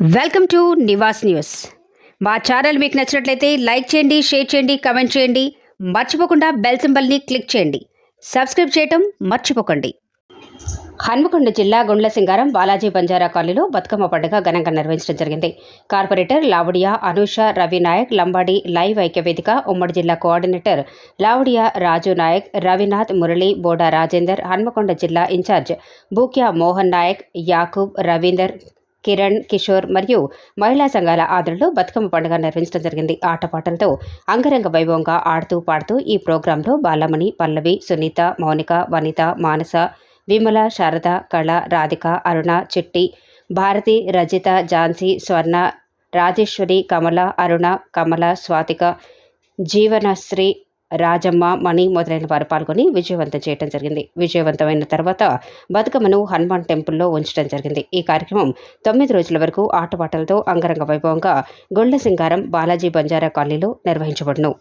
Welcome to Nivas news. మా channel మీకు నచ్చినట్లయితే లైక్ చేయండి షేర్ చేయండి కమెంట్ చేయండి. మర్చిపోకుండా బెల్ సింబల్ని క్లిక్ చేయండి. సబ్స్క్రైబ్ చేయటం మర్చిపోకండి. హన్మకొండ జిల్లా గుండ్ల సింగారం బాలాజీ బంజారా కాలనీలో బతుకమ్మ పండుగ ఘనంగా నిర్వహించడం జరిగింది. కార్పొరేటర్ లావుడియా అనూష రవి నాయక్ లంబాడి లైవ్ ఐక్యవేదిక ఉమ్మడి జిల్లా కోఆర్డినేటర్ లావుడియా రాజు నాయక్ రవినాథ్ మురళి బోడా రాజేందర్ హన్మకొండ జిల్లా ఇన్ఛార్జ్ బూక్యా మోహన్ నాయక్ యాకూబ్ రవీందర్ కిరణ్ కిషోర్ మరియు మహిళా సంఘాల ఆదరణలో బతుకమ్మ పండుగ నిర్వహించడం జరిగింది. ఆటపాటలతో అంగరంగ వైభవంగా ఆడుతూ పాడుతూ ఈ ప్రోగ్రాంలో బాలమణి పల్లవి సునీత మౌనిక వనిత మానస విమల శారద కళ రాధిక అరుణ చిట్టి భారతి రజిత ఝాన్సీ స్వర్ణ రాజేశ్వరి కమల అరుణ కమల స్వాతిక జీవనశ్రీ రాజమ్మ మణి మొదలైన వారు పాల్గొని విజయవంతం చేయడం జరిగింది. విజయవంతమైన తర్వాత బతుకమ్మను హనుమాన్ టెంపుల్లో ఉంచడం జరిగింది. ఈ కార్యక్రమం తొమ్మిది రోజుల వరకు ఆటపాటలతో అంగరంగ వైభవంగా గొళ్ళ సింగారం బాలాజీ బంజారా కాలనీలో నిర్వహించబడును.